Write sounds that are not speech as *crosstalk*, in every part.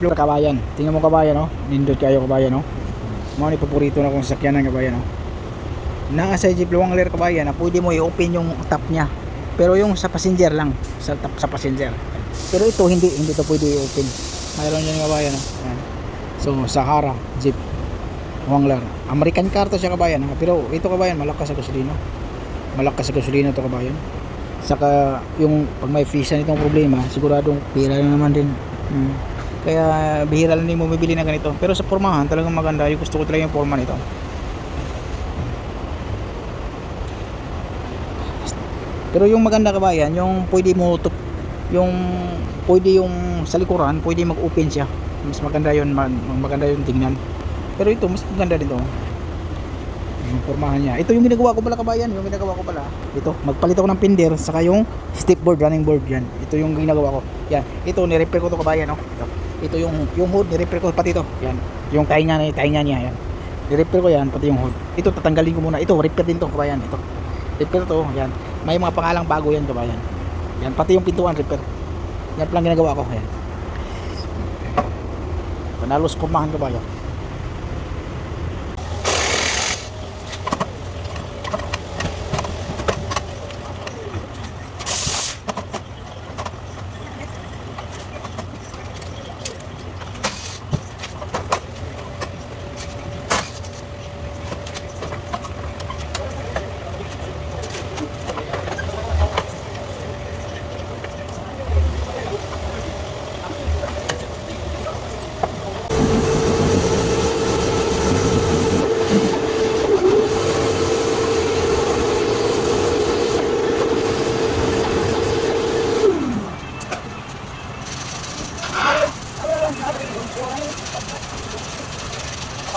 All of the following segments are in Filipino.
Flor kabayan. Tingnan mo kabayan, no? Nindot kayo kabayan, no? Mga ni paborito na kong sakyanan kabayan, no? Naa sa Jeep Wrangler kabayan, na pwede mo i-open yung top niya. Pero yung sa passenger lang, sa top sa passenger. Pero ito hindi, hindi to pwede i-open. Mayroon yan kabayan, no? Yan. So, Sahara Jeep Wrangler. American car to siya kabayan, ha? Pero ito kabayan, malakas sa gasolina. Malakas sa gasolina to kabayan. Saka yung pag may visa nitong problema, siguradong pira na naman din. Hmm. Kaya bihira lang din mo bibili na ganito. Pero sa pormahan talagang maganda. Yung gusto ko talaga yung forma nito. Pero yung maganda kabayan, yung pwede mo to, yung pwede yung sa likuran, pwede mag-open siya. Mas maganda yun, mag, maganda yung tingnan. Pero ito, mas maganda dito. Yung formahan niya. Ito yung ginagawa ko pala kabayan, yung ginagawa ko pala. Ito, magpalit ako ng pinder, saka yung stick board, running board yan. Ito yung ginagawa ko. Yan, ito ni-repair ko to kabayan, no? Ito. Ito yung yung hood, ni-repair ko pati ito. Yan. Yung tainga na, tainga niya, yan. Ni-repair ko yan, pati yung hood. Ito tatanggalin ko muna. Ito, repair din to kabayan, ito. Repair to, yan. May mga pangalang bago yan kabayan. Yan, pati yung pintuan repair. Yan lang ginagawa ko, yan. Panalos pumahan kabayan.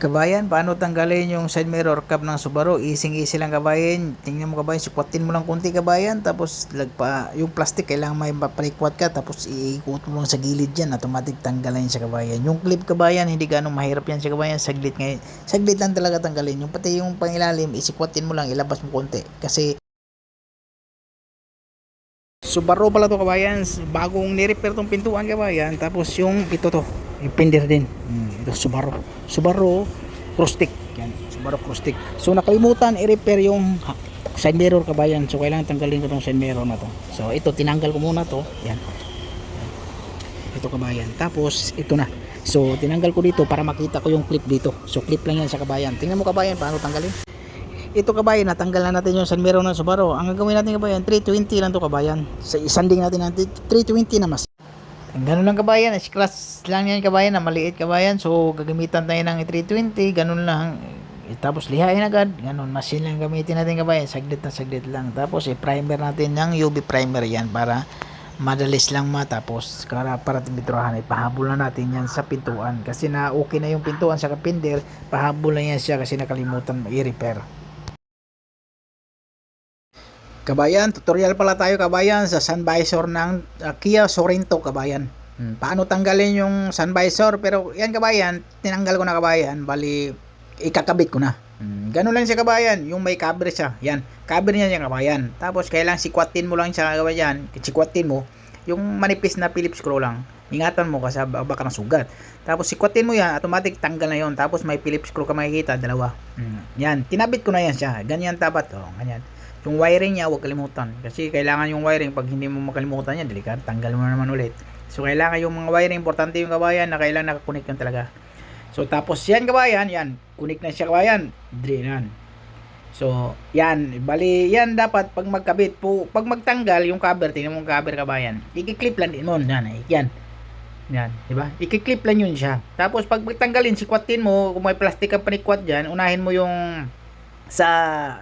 Kabayan, paano tanggalin yung side mirror cap ng Subaru? Easy lang kabayan. Tingnan mo kabayan, sukwatin mo lang konti kabayan. Tapos lagpa, yung plastic kailangan may mapalikwat ka. Tapos iikot mo lang sa gilid yan. Automatic tanggalin siya kabayan. Yung clip kabayan, hindi ganong mahirap yan siya kabayan. Saglit ngayon. Saglit lang talaga tanggalin. Yung pati yung pangilalim, isikwatin mo lang, ilabas mo konti. Kasi Subaru pala to kabayan. Bagong ni-repair tong pintuan kabayan. Tapos yung ito to, yung fender din. Hmm, ito Subaru. Subaru cross stick. Yan, Subaru cross stick. So nakalimutan i-repair yung side mirror kabayan. So kailangan tanggalin ko tong side mirror na to. So ito tinanggal ko muna to. Yan. Ito kabayan. Tapos ito na. So tinanggal ko dito para makita ko yung clip dito. So clip lang yan sa kabayan. Tingnan mo kabayan paano tanggalin. Ito kabayan, natanggal na natin yung side mirror ng Subaru. Ang gagawin natin kabayan, 320 lang to kabayan. Sa isanding natin natin 320 na mas. Ganun lang kabayan, scratch lang yan kabayan na maliit kabayan. So gagamitan tayo ng 320, ganun lang. Eh, Tapos lihain agad, ganun, machine lang gamitin natin kabayan, saglit na saglit lang. Tapos i-primer natin ng UV primer yan para madalis lang matapos para para timbiturahan ipahabol na natin yan sa pintuan kasi na okay na yung pintuan sa kapinder pahabol na yan siya kasi nakalimutan i-repair Kabayan, tutorial pala tayo kabayan sa sun visor ng uh, Kia Sorento kabayan. Hmm, paano tanggalin yung sun visor? Pero yan kabayan, tinanggal ko na kabayan, bali ikakabit ko na. Hmm, ganun lang siya kabayan, yung may cover siya. Yan, cover niya siya kabayan. Tapos kailang sikwatin mo lang siya kabayan, sikwatin mo yung manipis na Phillips screw lang. Ingatan mo kasi ba- baka nasugat. Tapos sikwatin mo yan, automatic tanggal na yon. Tapos may Phillips screw ka makikita, dalawa. Hmm, yan, tinabit ko na yan siya. Ganyan dapat, oh, ganyan. Yung wiring niya, huwag kalimutan. Kasi kailangan yung wiring, pag hindi mo makalimutan yan, delikado, tanggal mo na naman ulit. So, kailangan yung mga wiring, importante yung kabayan na kailangan nakakunik yun talaga. So, tapos yan kabayan, yan, kunik na siya kabayan, drain yan. So, yan, bali, yan dapat pag magkabit po, pag magtanggal yung cover, tingnan mo yung cover kabayan, i-clip lang din mo, yan, yan. Yan, di ba? Ikiklip lang yun siya. Tapos pag tanggalin, sikwatin mo, kung may plastic ang panikwat dyan, unahin mo yung sa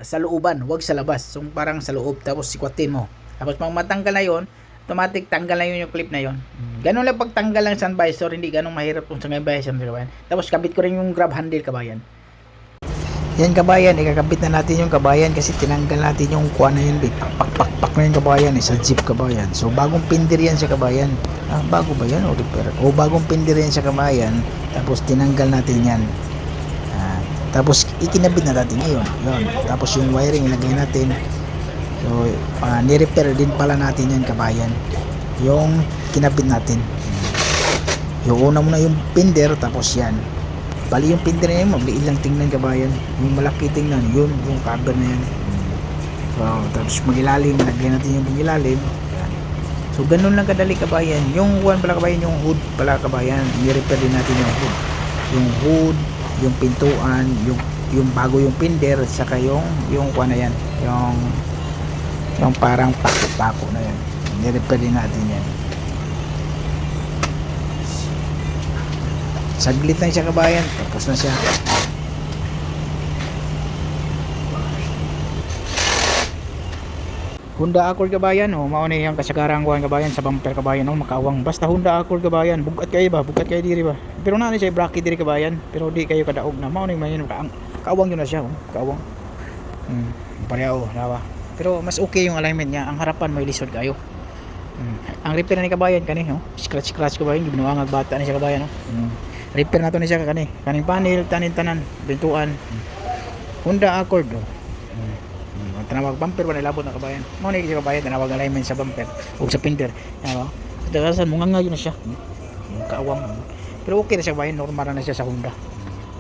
sa looban, wag sa labas. So parang sa loob, tapos sikwatin mo. Tapos pag matanggal na yun, automatic tanggal na yun yung clip na yun. Ganun lang pagtanggal ng sun visor, hindi ganun mahirap kung sa visor, kabayan. Tapos kabit ko rin yung grab handle, kabayan. Yan kabayan, ikakabit na natin yung kabayan kasi tinanggal natin yung kuha na yun, pak pak pak pak na yung kabayan, isa jeep kabayan. So bagong pindir yan sa kabayan. Ah, bago ba yan o? O bagong pindir yan sa kabayan, tapos tinanggal natin yan. Tapos ikinabit na natin ngayon. Yun. Tapos yung wiring ilagay natin. So ah, ni-repair din pala natin yan kabayan. Yung kinabit natin. Yung una muna yung pinder tapos yan. Bali yung pinder na yun, magliit lang tingnan kabayan. Yung malaki tingnan, yun, yung cover na yan. So, tapos magilalim, lagyan natin yung magilalim. Yan. So, ganun lang kadali kabayan. Yung one pala kabayan, yung hood pala kabayan. I-repair din natin yung hood. Yung hood, yung pintuan, yung yung bago yung pinder, saka yung yung kuha na yan. Yung yung parang pako-pako na yan. I-repair din natin yan. Saglit lang siya kabayan, tapos na siya. Honda Accord kabayan, oh, mao ni yung kasagaran ko kabayan sa bumper kabayan, oh, makawang. Basta Honda Accord kabayan, bugat kayo ba? Bugat kayo diri ba? Pero na ni siya bracket diri kabayan, pero di kayo kadaog na. Mao ni mayon kaang kaawang yun na siya, oh, kaawang. Hmm, pareho, dawa. Pero mas okay yung alignment niya. Ang harapan may lisod kayo. Hmm. Ang repair na ni kabayan kani, oh. Scratch scratch kabayan, gibinuang bata ni siya kabayan, oh. Hmm. Repair na to ni siya kani. Kaning panel, tanin tanan, bintuan. Honda Accord, oh. Hmm. Hmm. Tinawag bumper ba nilabot na kabayan? Mo ni siya kabayan tinawag alignment sa bumper o sa pinder. Ano? Dagasan mo nga yun na siya. Yung kaawang. Pero okay na siya kabayan, normal na siya sa Honda.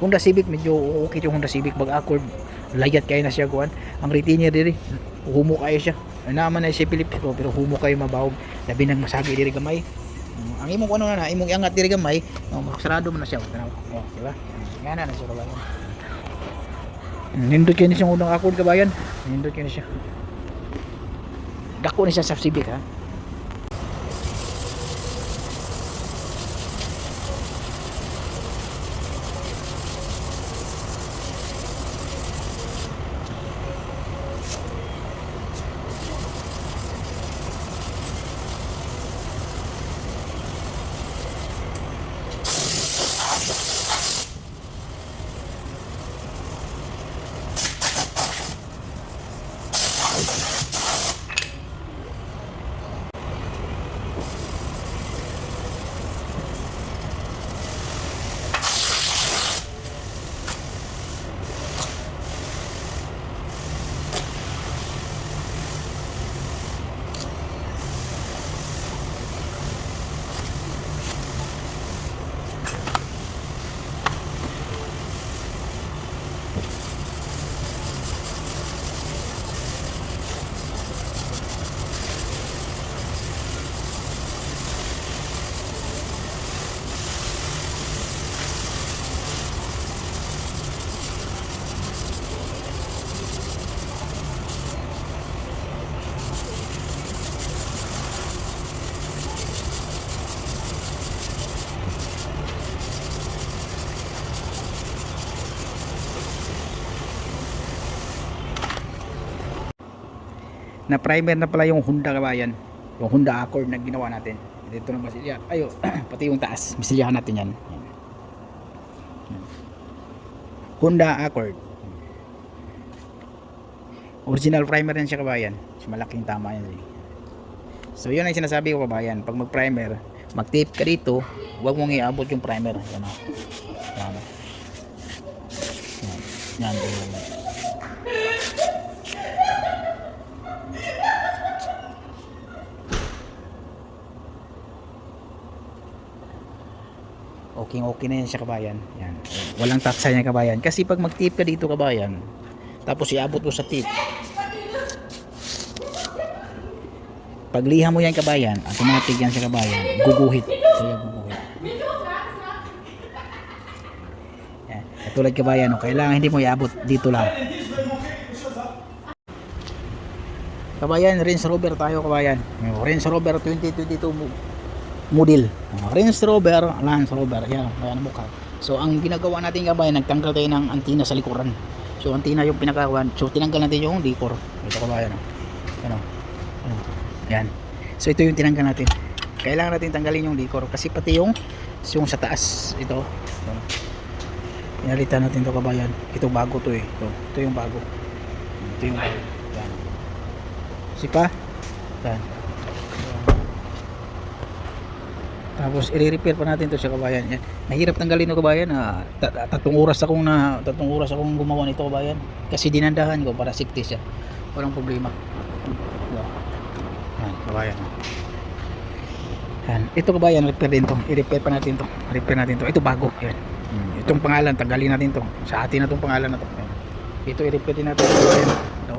Honda Civic medyo okay yung Honda Civic bag Accord. Layat kayo na siya kuan. Ang retainer diri, humo kayo siya. Naman na si Philip ko pero humo kayo mabawog. Labi nang masagi diri gamay. Mm, Ang imong ano na, imong iangat diri gamay, oh, sarado man na siya. Tanaw. Oh, di ba? Yan na na siya kabayan. Nindot kayo ni siyang unang akord kabayan. Nindot kayo ni siya. Dako ni siya sa Civic ha. Na primer na pala yung Honda kabayan. Yung Honda Accord na ginawa natin. Dito ng masilya ayo *clears throat* pati yung taas. Masilyahan natin yan. Yan. Yan. Honda Accord. Original primer yan siya kabayan. Malaking tama yan eh. so yun ang sinasabi ko kabayan. Pag mag primer mag tape ka dito huwag mong iabot yung primer. Yan o yan. O yan, yan, okay okay na yan siya kabayan. Yan. Walang taksa niya kabayan. Kasi pag mag tip ka dito kabayan tapos iabot mo sa tip. Pagliha mo yan kabayan automatic yan sa kabayan. Guguhit. Kaya guguhit. Yan. Katulad kabayan no, kailangan hindi mo iabot. Dito lang. Kabayan, Range Rover tayo kabayan. Range Rover 2022 mo. Model. Range Rover, Land Rover. Yan, yan ang mukha. So ang ginagawa natin kabayan, nagtanggal tayo ng antina sa likuran. So antina yung pinakawan. So tinanggal natin yung decor. Ito kabayan. Oh. Yan, oh. Yan. So ito yung tinanggal natin. Kailangan natin tanggalin yung decor kasi pati yung yung sa taas ito. So, Pinalitan natin to kabayan. Ito bago to eh. Ito, ito yung bago. Ito yung bago. Yan. Sipa. Yan. Tapos i-repair pa natin to sa kabayan. Yan. Mahirap tanggalin to kabayan. Ah, ta- ta- tatlong oras akong na tatlong oras akong gumawa nito kabayan. Kasi dinandahan ko para safety siya. Walang problema. Yan, kabayan. Yan. Ito kabayan, repair din to. I-repair pa natin to. Repair natin to. Ito bago. Yan. Hmm, Itong pangalan, tanggalin natin to. Sa atin na tong pangalan na to. Yan. Ito i-repair din natin. Kabayan. Ito.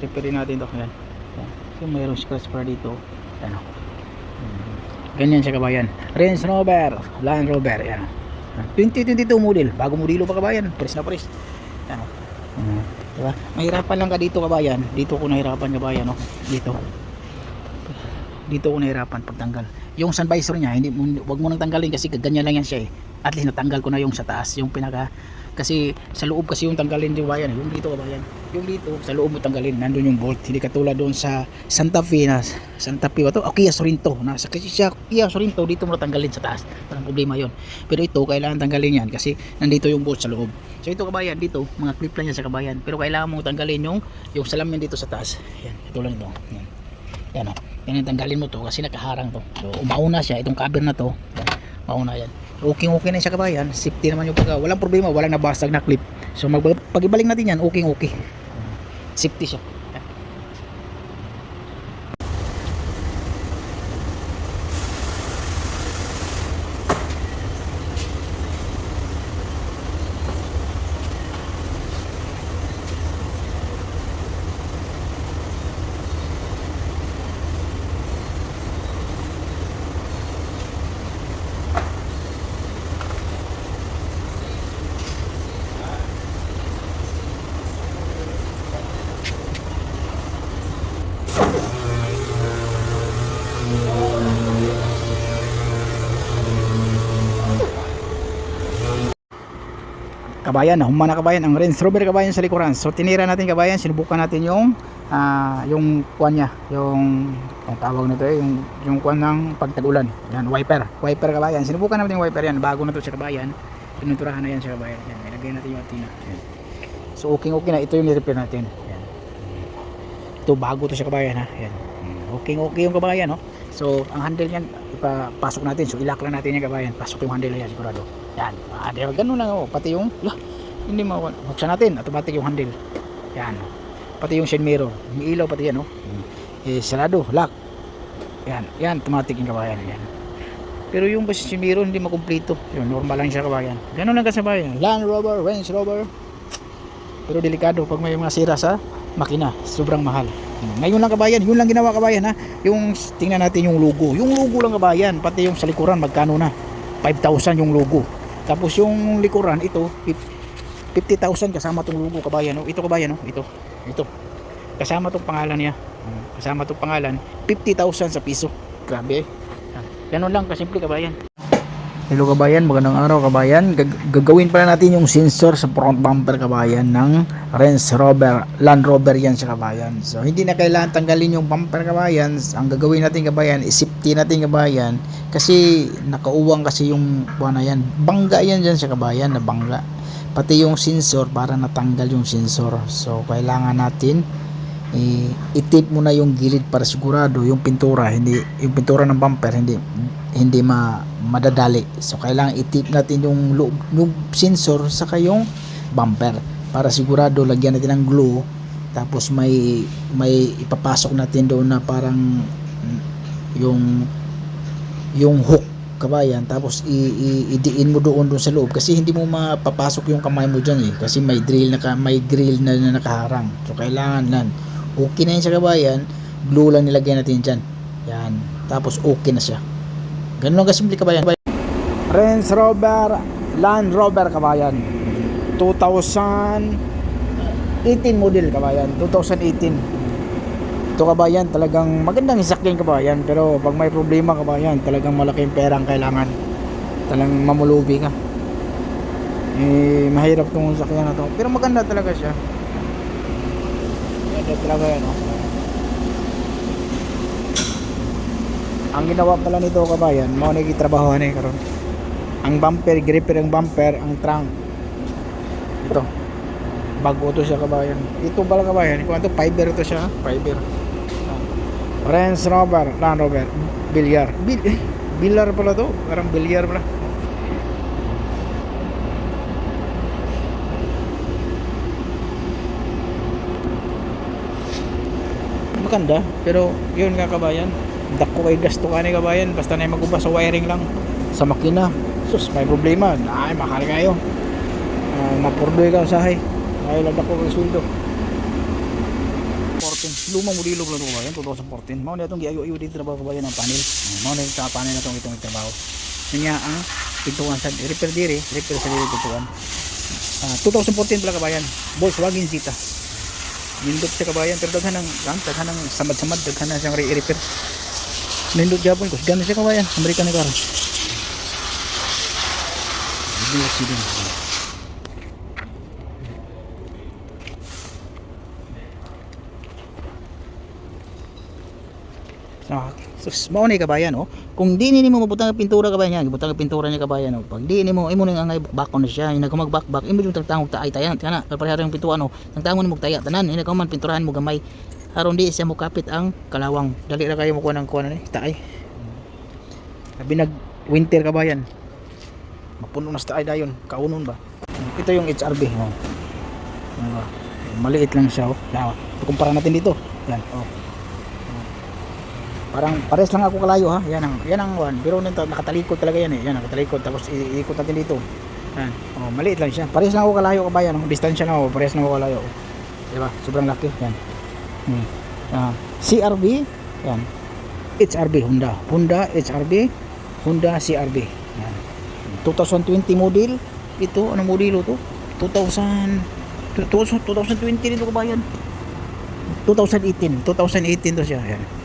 Repair din natin to. Yan. Yan. So, mayroong scratch para dito. Yan. Oh. Ganyan siya kabayan. Range Rover, Land Rover. Yan. 2022 model. Bago modelo pa kabayan. Press na press. Yan. oh. Hmm. Diba? Mahirapan lang ka dito kabayan. Dito ko nahirapan kabayan. No? Dito dito ako nahirapan pagtanggal yung sun visor niya hindi wag mo nang tanggalin kasi ganyan lang yan siya eh at least natanggal ko na yung sa taas yung pinaka kasi sa loob kasi yung tanggalin yung bayan yung dito kabayan yung dito sa loob mo tanggalin nandun yung bolt. Hindi katulad doon sa Santa Fe na Santa Fe to? O Kia Sorento. Na sa siya Kia Sorento dito mo natanggalin sa taas. Walang problema yon pero ito kailangan tanggalin yan kasi nandito yung bolt sa loob. So ito kabayan dito mga clip lang yan sa kabayan. Pero kailangan mo tanggalin yung yung salamin dito sa taas. Yan katulad nito yan. Yan o yan yung tanggalin mo to kasi nakaharang to. So umauna siya itong cover na to. Yan, mauna yan okay okay na siya kabayan. Safety naman yung pagka walang problema walang nabasag na clip. So pag ibalik natin yan okay okay safety siya kabayan, humana kabayan, ang Range Rover kabayan sa likuran. So tinira natin kabayan, sinubukan natin yung ah, yung kuan niya, yung ang tawag nito eh, yung yung kuan ng pagtag-ulan. Yan, wiper. Wiper kabayan. Sinubukan natin yung wiper yan, bago na to sa kabayan. Pinuturahan na yan sa kabayan. Yan, ilagay natin yung antina. Yan. So okay okay na, ito yung ni-repair natin. Yan. Ito bago to sa kabayan ha. Yan. Okay okay yung kabayan no. So ang handle niyan ipapasok natin. So ilak lang natin yung kabayan. Pasok yung handle na yan sigurado. Yan. Ah, di ganun lang oh. Pati yung lah, hindi mo buksan natin automatic yung handle. Yan. Pati yung side mirror, yung ilaw pati yan oh. Eh sarado, lock. Yan, yan automatic yung kabayan yan. Pero yung basta side mirror hindi makumpleto. Yun, normal lang siya kabayan. Ganun lang kasi kabayan. Land Rover, Range Rover. Pero delikado pag may mga sira sa makina, sobrang mahal. Ngayon lang kabayan, yun lang ginawa kabayan ha. Yung tingnan natin yung logo. Yung logo lang kabayan, pati yung sa likuran magkano na? 5,000 yung logo. Tapos yung likuran ito, 50,000 kasama tong logo kabayan. No? Ito kabayan, no? ito. Ito. Kasama tong pangalan niya. Kasama tong pangalan, 50,000 sa piso. Grabe. Ganun lang kasimple kabayan. Hello kabayan, magandang araw kabayan. Gag- gagawin pala natin yung sensor sa front bumper kabayan ng Range Rover, Land Rover yan sa kabayan. So hindi na kailangan tanggalin yung bumper kabayan. Ang gagawin natin kabayan, isipti natin kabayan kasi nakauwang kasi yung buwan na yan. Bangga yan dyan sa kabayan na bangga. Pati yung sensor para natanggal yung sensor. So kailangan natin i- itip mo na yung gilid para sigurado yung pintura hindi yung pintura ng bumper hindi hindi ma madadali. So kailangan itip natin yung yung sensor saka yung bumper para sigurado lagyan natin ng glue. Tapos may may ipapasok natin doon na parang yung yung hook kabayan. Tapos i, i, idiin mo doon doon sa loob kasi hindi mo mapapasok yung kamay mo diyan eh. Kasi may drill na may grill na, na nakaharang. So kailangan lan okay na yun sa kabayan glue lang nilagyan natin dyan. Yan. Tapos okay na siya. Ganun lang kasimple kabayan. Range Rover Land Rover kabayan. 2018 model kabayan. 2018 ito kabayan talagang magandang sasakyan kabayan. Pero pag may problema kabayan talagang malaking perang kailangan. Talagang mamulubi ka. Eh mahirap tong sasakyan na to. Pero maganda talaga siya maganda talaga yan oh. ang ginawa pala nito kabayan mao na gitrabahohan eh karon. Ang bumper gripper ang bumper ang trunk. Ito. Bago to siya kabayan ito pala kabayan kung ito fiber to siya fiber. Range Rover Land Rover Bilyar Bil eh, Bilyar pala to. Parang bilyar pala maganda pero yun nga kabayan dako kay gasto ka ni kabayan basta na magubas sa wiring lang sa makina sus may problema ay mahal kayo. Uh, mapurdoy ka usahay ay lang dako kay sweldo. 14 lumang modelo pala ito kabayan 2014 mao na itong giayo-ayo dito trabaho kabayan ng panel. Mao na yung panel na itong itong trabaho. Yun nga ang pintuan sa repair diri repair sa diri pintuan. Ah, 2014 pala kabayan. Volkswagen Zeta nindot siya kabayan pero daghan ng kan daghan ng samad-samad daghan na siyang re-repair nindot gyapon ko gana siya kabayan American na karo Hindi accident. Ah, sus, mao ni kabayan oh. Kung di ni mo mabutang ang pintura kabayan yan, butang ang pintura niya kabayan oh. Pag di ni mo imo nang angay bakon na siya, ina mag bakbak, imo yung tangtangog taay tayan, kana parehara yung pintuan oh. Tangtangon mo taya tanan, ina man pinturahan mo gamay. Aron di siya mo kapit ang kalawang. Dali ra kayo mo kuha ng kuha ni, taay. Sabi nag winter kabayan. Mapuno na sa taay dayon, kaunon ba? Ito yung HRB oh. Diba? Maliit lang siya oh. Kumpara natin dito. Yan oh parang pares lang ako kalayo ha? Yan ang yan ang one. Pero nito nakatalikod talaga yan eh. Yan nakatalikod. Tapos iikot natin dito. Yan. Oh maliit lang siya. Pares lang ako kalayo kabayan. Ang distansya na ako pares lang ako kalayo. Oh. di ba sobrang laki. Yan. Hmm. Ah, CRV yan. HRB Honda. Honda HRB Honda CRB yan. 2020 model. Ito anong modelo to 2000 2000 2020 rin to kabayan. 2018 2018 to siya. Yan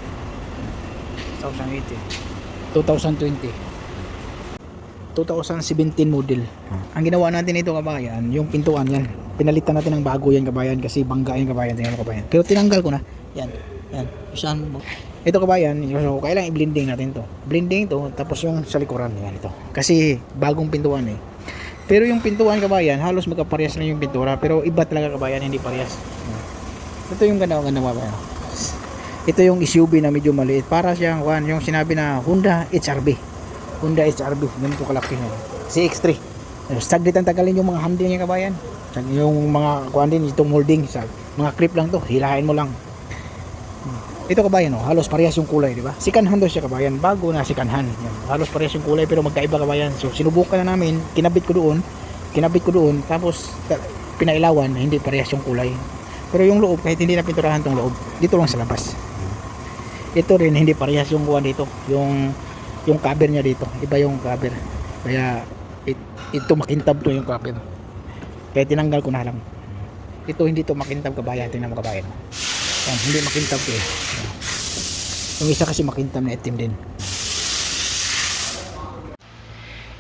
2018 2020 2017 model. Ang ginawa natin ito kabayan yung pintuan yan. Pinalitan natin ng bago yan kabayan kasi bangga yan kabayan. Tingnan mo kabayan. Pero tinanggal ko na. Yan yan. Mo. Ito kabayan so, kailangan i-blending natin to. Blending to tapos yung sa likuran yan ito. Kasi bagong pintuan eh. Pero yung pintuan kabayan halos magkaparehas lang yung pintura. Pero iba talaga kabayan hindi parehas. Ito yung ganda ganda kabayan ito yung SUV na medyo maliit. Para siyang one, yung sinabi na Honda HRV Honda HRV ganito kalaki no? CX-3 saglit ang tagalin yung mga handle niya kabayan. Yung mga kuhan din itong molding sa mga clip lang to. Hilahin mo lang. Hmm. ito kabayan no? halos parehas yung kulay di ba? Sikanhan daw siya kabayan. Bago na sikanhan Yan. halos parehas yung kulay pero magkaiba kabayan. So sinubukan na namin. Kinabit ko doon. Kinabit ko doon. Tapos ta- pinailawan na hindi parehas yung kulay. Pero yung loob kahit hindi na pinturahan tong loob dito lang sa labas ito rin hindi parehas yung kuha dito. Yung yung cover niya dito. Iba yung cover. Kaya it, ito makintab to yung cover. Kaya tinanggal ko na lang. Ito hindi to makintab kabayan. Tingnan mo kabayan. Yan hindi makintab to eh. Yung isa kasi makintab na itim din.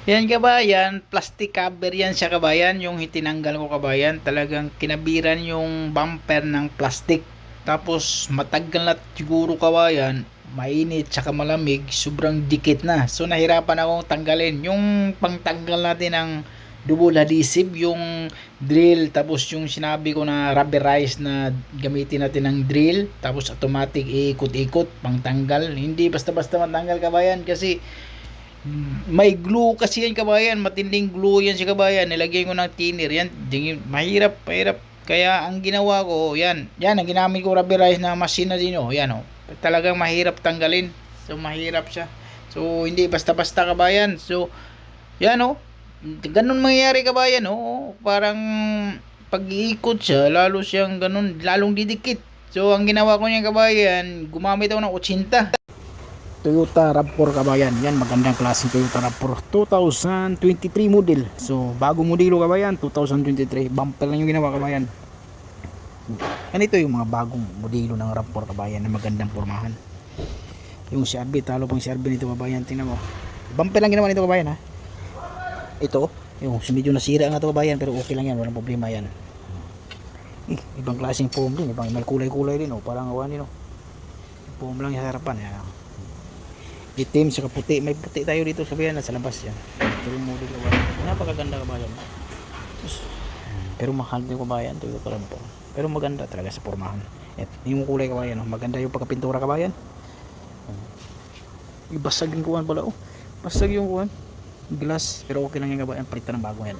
Yan kabayan, plastic cover yan siya kabayan, yung itinanggal ko kabayan, talagang kinabiran yung bumper ng plastic. Tapos matagal na siguro kabayan, mainit tsaka malamig, sobrang dikit na. So nahirapan akong tanggalin. Yung pangtanggal natin ng double adhesive, yung drill, tapos yung sinabi ko na rubberized na gamitin natin ng drill, tapos automatic iikot-ikot, pangtanggal. Hindi basta-basta matanggal kabayan kasi may glue kasi yan kabayan matinding glue yan si kabayan nilagyan ko ng thinner yan mahirap mahirap kaya ang ginawa ko yan. Yan ang ginamit ko rubberized na machine na din oh. Yan oh. Talagang mahirap tanggalin. So mahirap siya. So hindi basta basta kabayan. So yan oh. Ganun mangyayari kabayan oh. Parang pag-iikot siya lalo siyang ganun lalong didikit. So ang ginawa ko niyan kabayan gumamit ako ng 80 Toyota RAV4 kabayan. Yan, magandang klaseng Toyota RAV4. 2023 model. So, bago modelo kabayan, 2023. Bumper lang yung ginawa kabayan. Ganito yung mga bagong modelo ng RAV4 kabayan na magandang pormahan. Yung CRV, talo pang CRV nito kabayan, tingnan mo. Bumper lang ginawa nito kabayan ha. Ito, yung medyo nasira nga ito kabayan pero okay lang yan, walang problema yan. Eh, ibang klaseng foam din, ibang may kulay-kulay din, oh, parang awan din, oh. Foam lang yung harapan, yan. Itim, saka puti, may puti tayo dito kabayan, nasa labas yan. Yung model kabayan. Napakaganda kabayan. Pero mahal din kabayan, ito yung parang po. Pero maganda talaga sa pormahan. At yung kulay kabayan, oh, maganda yung pagkapintura kabayan. Ibasag yung kuwan pala, oh. Basag yung kuwan. Glass, pero okay lang yung kabayan, palitan ng bago yan.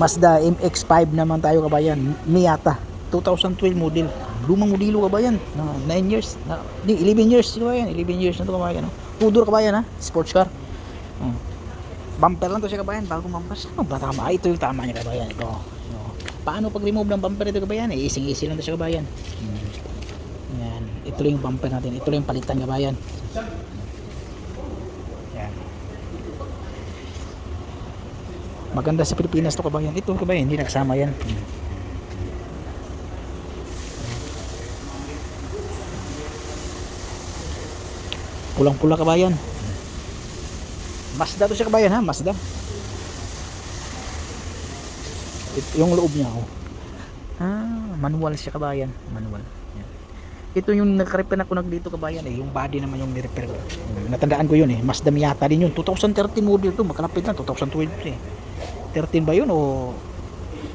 Mazda MX-5 naman tayo kabayan, Miata 2012 model. Lumang modelo kabayan, na 9 years, na, di, 11 years kabayan, 11 years na to kabayan. Oh. Tudor kabayan ha, sports car. Hmm. Bumper lang to siya kabayan, bagong bumper. Ano ba tama? Ah, ito yung tama niya kabayan. Ito. Oh. Paano pag remove ng bumper ito kabayan? Eh, easy-easy lang to siya kabayan. Hmm. Yan. Ito yung bumper natin. Ito yung palitan kabayan. Yan. Maganda sa Pilipinas to kabayan. Ito kabayan, hindi nagsama yan. Pulang-pula kabayan. Mazda to siya kabayan ha, Mazda. Ito, yung loob niya oh. Ah, manual siya kabayan, manual. Yan. Ito yung nagka-repair ako nag dito kabayan eh, yung body naman yung ni-repair ko. Natandaan ko yun eh, Mazda Miata din yun. 2013 model to, makalapit na 2012 eh. 13 ba yun o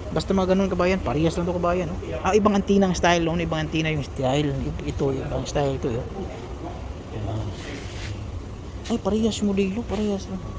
basta mga ganun kabayan, parehas lang to kabayan. Oh. Ah, ibang antina ang style, no? ibang antina yung style. Ito, ibang style ito. Yun. Ay, parehas modelo, parehas lang.